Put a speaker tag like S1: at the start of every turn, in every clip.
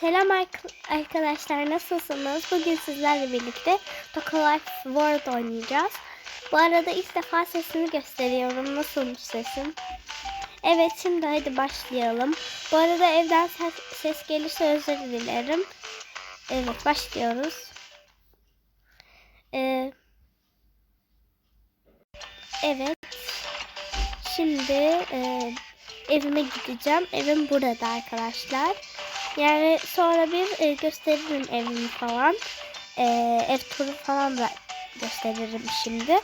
S1: Selam ark- arkadaşlar nasılsınız? Bugün sizlerle birlikte Toka Life World oynayacağız. Bu arada ilk defa sesini gösteriyorum. Nasılmış sesim? Evet şimdi hadi başlayalım. Bu arada evden ses, ses gelirse özür dilerim. Evet başlıyoruz. Ee, evet. Şimdi e, evime gideceğim. Evim burada arkadaşlar. Yani sonra bir e, gösteririm evimi falan. E, ev turu falan da gösteririm şimdi.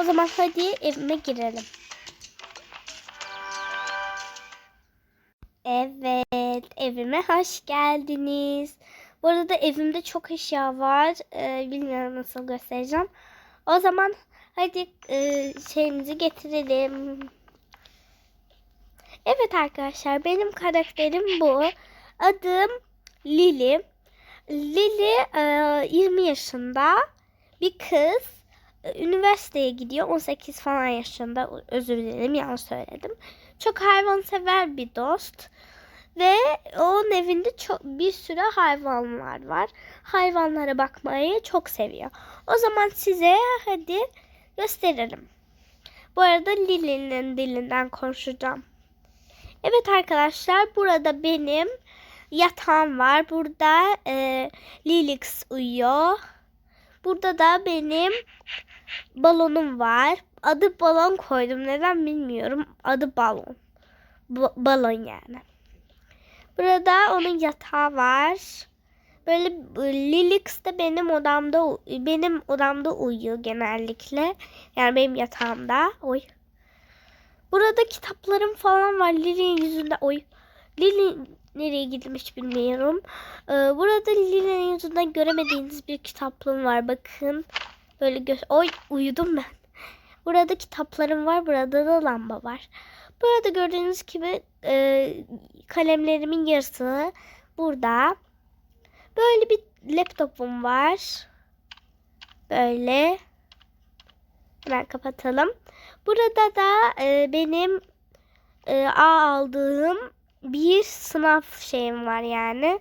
S1: O zaman hadi evime girelim. Evet, evime hoş geldiniz. Bu arada evimde çok eşya var. E, bilmiyorum nasıl göstereceğim. O zaman hadi e, şeyimizi getirelim. Evet arkadaşlar benim karakterim bu. Adım Lili. Lili e, 20 yaşında bir kız. E, Üniversiteye gidiyor. 18 falan yaşında. Özür dilerim yanlış söyledim. Çok hayvansever bir dost. Ve onun evinde çok bir sürü hayvanlar var. Hayvanlara bakmayı çok seviyor. O zaman size hadi gösterelim. Bu arada Lili'nin dilinden konuşacağım. Evet arkadaşlar burada benim yatağım var. Burada e, Lilix uyuyor. Burada da benim balonum var. Adı balon koydum. Neden bilmiyorum. Adı balon. Ba- balon yani. Burada onun yatağı var. Böyle Lilix de benim odamda benim odamda uyuyor genellikle. Yani benim yatağımda. Oy. Burada kitaplarım falan var. Lili'nin yüzünde oy. Lili nereye gitmiş bilmiyorum. Ee, burada Lili'nin yüzünden göremediğiniz bir kitaplığım var. Bakın. Böyle gö Oy uyudum ben. Burada kitaplarım var. Burada da lamba var. Burada gördüğünüz gibi e, kalemlerimin yarısı burada. Böyle bir laptopum var. Böyle. Hemen kapatalım. Burada da e, benim e, A aldığım bir sınav şeyim var yani.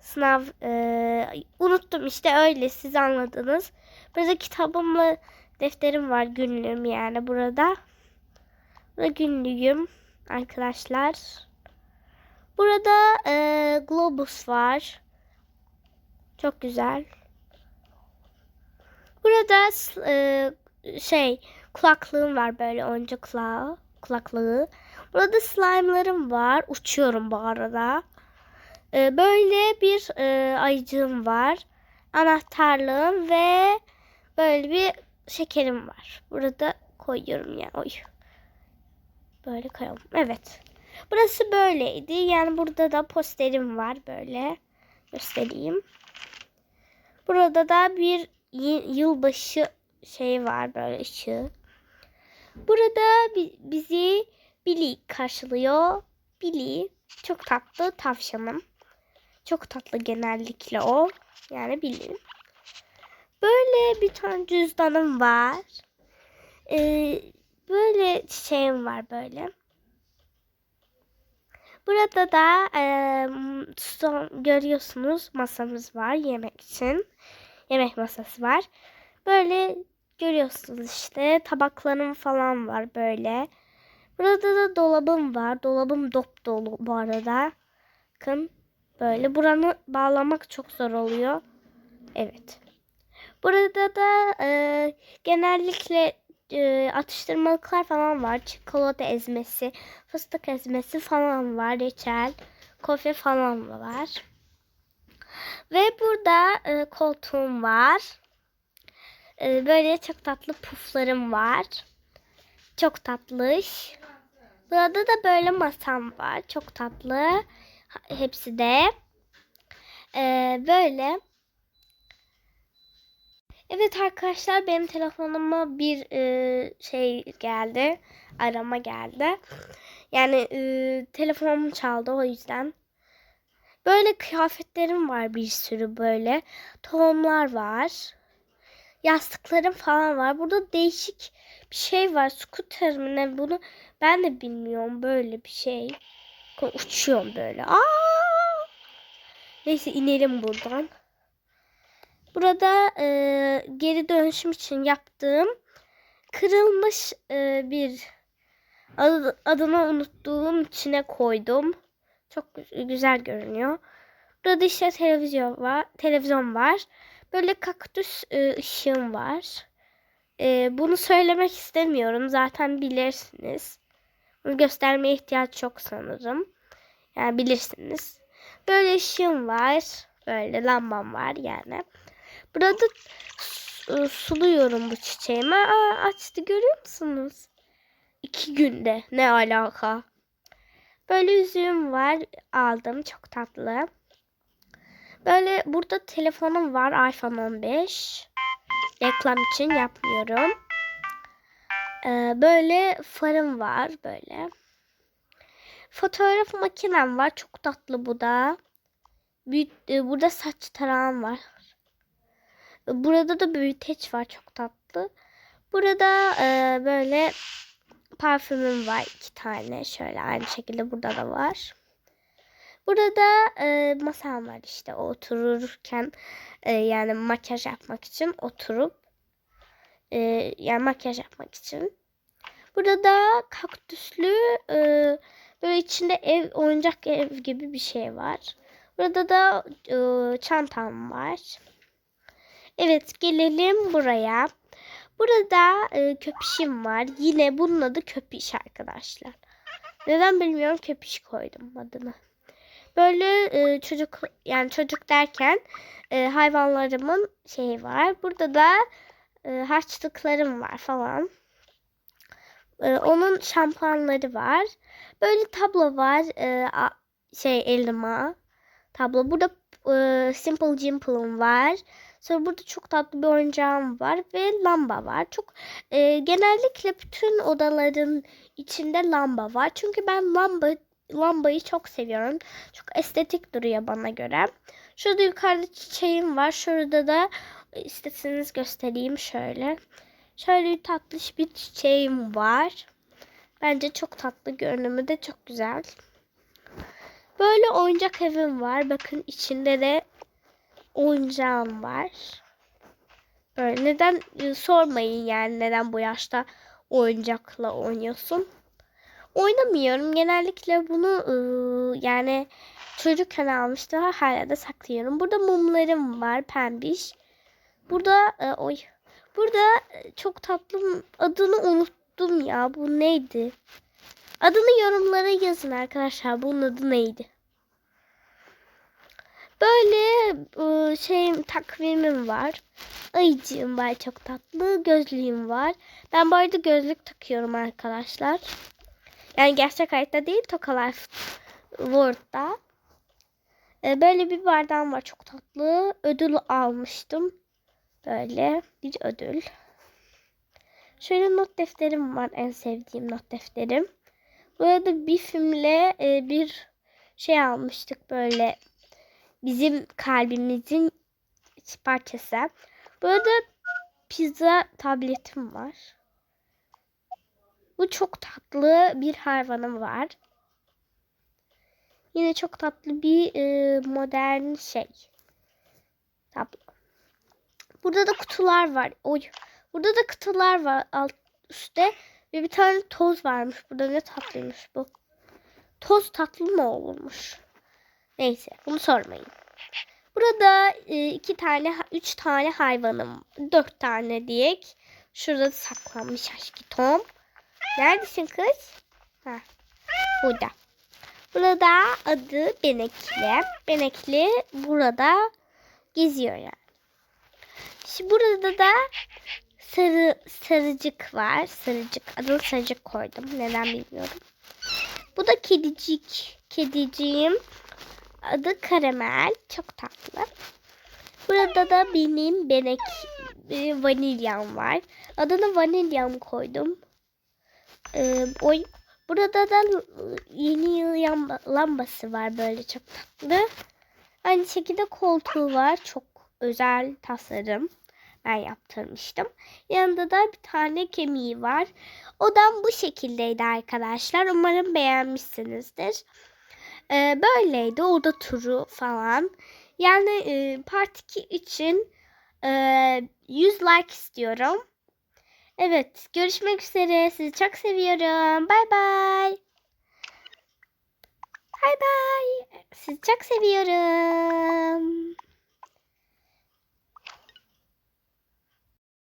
S1: Sınav e, unuttum işte öyle siz anladınız. Burada kitabımla defterim var günlüğüm yani burada. Burada günlüğüm arkadaşlar. Burada e, globus var. Çok güzel. Burada e, şey kulaklığım var böyle oyuncak kulağı, kulaklığı. Burada slime'larım var. Uçuyorum bu arada. Ee, böyle bir e, ayıcığım var. Anahtarlığım ve böyle bir şekerim var. Burada koyuyorum ya. Oy. Böyle koyalım. Evet. Burası böyleydi. Yani burada da posterim var böyle. Göstereyim. Burada da bir yılbaşı şey var böyle ışığı. Burada bi- bizi Billy karşılıyor. Billy çok tatlı tavşanım. Çok tatlı genellikle o. Yani Billy. Böyle bir tane cüzdanım var. Ee, böyle çiçeğim var böyle. Burada da e, son, görüyorsunuz masamız var yemek için. Yemek masası var. Böyle görüyorsunuz işte tabaklarım falan var böyle. Burada da dolabım var. Dolabım dop dolu bu arada. Bakın böyle. Buranı bağlamak çok zor oluyor. Evet. Burada da e, genellikle e, atıştırmalıklar falan var. Çikolata ezmesi, fıstık ezmesi falan var. Reçel, kofe falan var. Ve burada e, koltuğum var. E, böyle çok tatlı puflarım var. Çok tatlış. Burada da böyle masam var. Çok tatlı. Hepsi de. Ee, böyle. Evet arkadaşlar benim telefonuma bir e, şey geldi. Arama geldi. Yani e, telefonum çaldı o yüzden. Böyle kıyafetlerim var bir sürü böyle. Tohumlar var. Yastıklarım falan var. Burada değişik bir şey var. Scooter mı ne bunu ben de bilmiyorum böyle bir şey. Uçuyorum böyle. Aa! Neyse inelim buradan. Burada e, geri dönüşüm için yaptığım kırılmış e, bir adı- adını unuttuğum içine koydum. Çok gü- güzel görünüyor. Burada işte televizyon var. Televizyon var. Böyle kaktüs e, ışığım var. E, bunu söylemek istemiyorum. Zaten bilirsiniz. Bunu göstermeye ihtiyaç yok sanırım. Yani bilirsiniz. Böyle ışığım var. Böyle lambam var yani. Burada su- suluyorum bu çiçeğimi. Aa, açtı görüyor musunuz? İki günde. Ne alaka? Böyle yüzüğüm var. Aldım. Çok tatlı. Böyle burada telefonum var. iPhone 15. Reklam için yapmıyorum. Ee, böyle farım var. Böyle. Fotoğraf makinem var. Çok tatlı bu da. E, burada saç tarağım var. Burada da büyüteç var. Çok tatlı. Burada e, böyle parfümüm var. iki tane. Şöyle aynı şekilde burada da var. Burada e, masam var işte otururken e, yani makyaj yapmak için oturup e, yani makyaj yapmak için. Burada da kaktüslü e, böyle içinde ev oyuncak ev gibi bir şey var. Burada da e, çantam var. Evet gelelim buraya. Burada e, köpüşüm var. Yine bunun adı köpüş arkadaşlar. Neden bilmiyorum köpüş koydum adını. Böyle e, çocuk yani çocuk derken e, hayvanlarımın şeyi var. Burada da e, harçlıklarım var falan. E, onun şampuanları var. Böyle tablo var. E, a- şey elma tablo. Burada e, Simple Jimple'ım var. Sonra burada çok tatlı bir oyuncağım var ve lamba var. Çok e, genellikle bütün odaların içinde lamba var. Çünkü ben lamba lambayı çok seviyorum. Çok estetik duruyor bana göre. Şurada yukarıda çiçeğim var. Şurada da isterseniz göstereyim şöyle. Şöyle tatlış bir çiçeğim var. Bence çok tatlı görünümü de çok güzel. Böyle oyuncak evim var. Bakın içinde de oyuncağım var. Böyle neden sormayın yani neden bu yaşta oyuncakla oynuyorsun. Oynamıyorum. Genellikle bunu e, yani çocukken almıştım. Hala da saklıyorum. Burada mumlarım var pembiş. Burada e, oy. Burada e, çok tatlı adını unuttum ya. Bu neydi? Adını yorumlara yazın arkadaşlar. Bunun adı neydi? Böyle e, şey takvimim var. Ayıcığım var çok tatlı. Gözlüğüm var. Ben bu arada gözlük takıyorum arkadaşlar. Yani gerçek hayatta değil Toka Life World'da. E, böyle bir bardağım var çok tatlı. Ödül almıştım. Böyle bir ödül. Şöyle not defterim var en sevdiğim not defterim. Burada bir filmle e, bir şey almıştık böyle bizim kalbimizin parçası. Burada pizza tabletim var. Bu çok tatlı bir hayvanım var. Yine çok tatlı bir e, modern şey. Tablo. Burada da kutular var. Oy. Burada da kutular var alt üstte. Ve bir tane toz varmış. Burada ne tatlıymış bu. Toz tatlı mı olurmuş? Neyse bunu sormayın. Burada e, iki tane, üç tane hayvanım. Dört tane diyek. Şurada saklanmış aşkı Tom. Neredesin kız? Ha, burada. Burada adı Benekli. Benekli burada geziyor yani. Şimdi burada da sarı sarıcık var. Sarıcık. Adını sarıcık koydum. Neden bilmiyorum. Bu da kedicik. Kediciğim. Adı Karamel. Çok tatlı. Burada da benim benek e, vanilyam var. Adını vanilyam koydum. Ee, oy. Burada da yeni yıl yamba, lambası var böyle çok tatlı. Aynı şekilde koltuğu var. Çok özel tasarım. Ben yaptırmıştım. Yanında da bir tane kemiği var. Odam bu şekildeydi arkadaşlar. Umarım beğenmişsinizdir. Ee, böyleydi oda turu falan. Yani e, part 2 için e, 100 like istiyorum. Evet görüşmek üzere. Sizi çok seviyorum. Bay bay. Bay bay. Sizi çok seviyorum.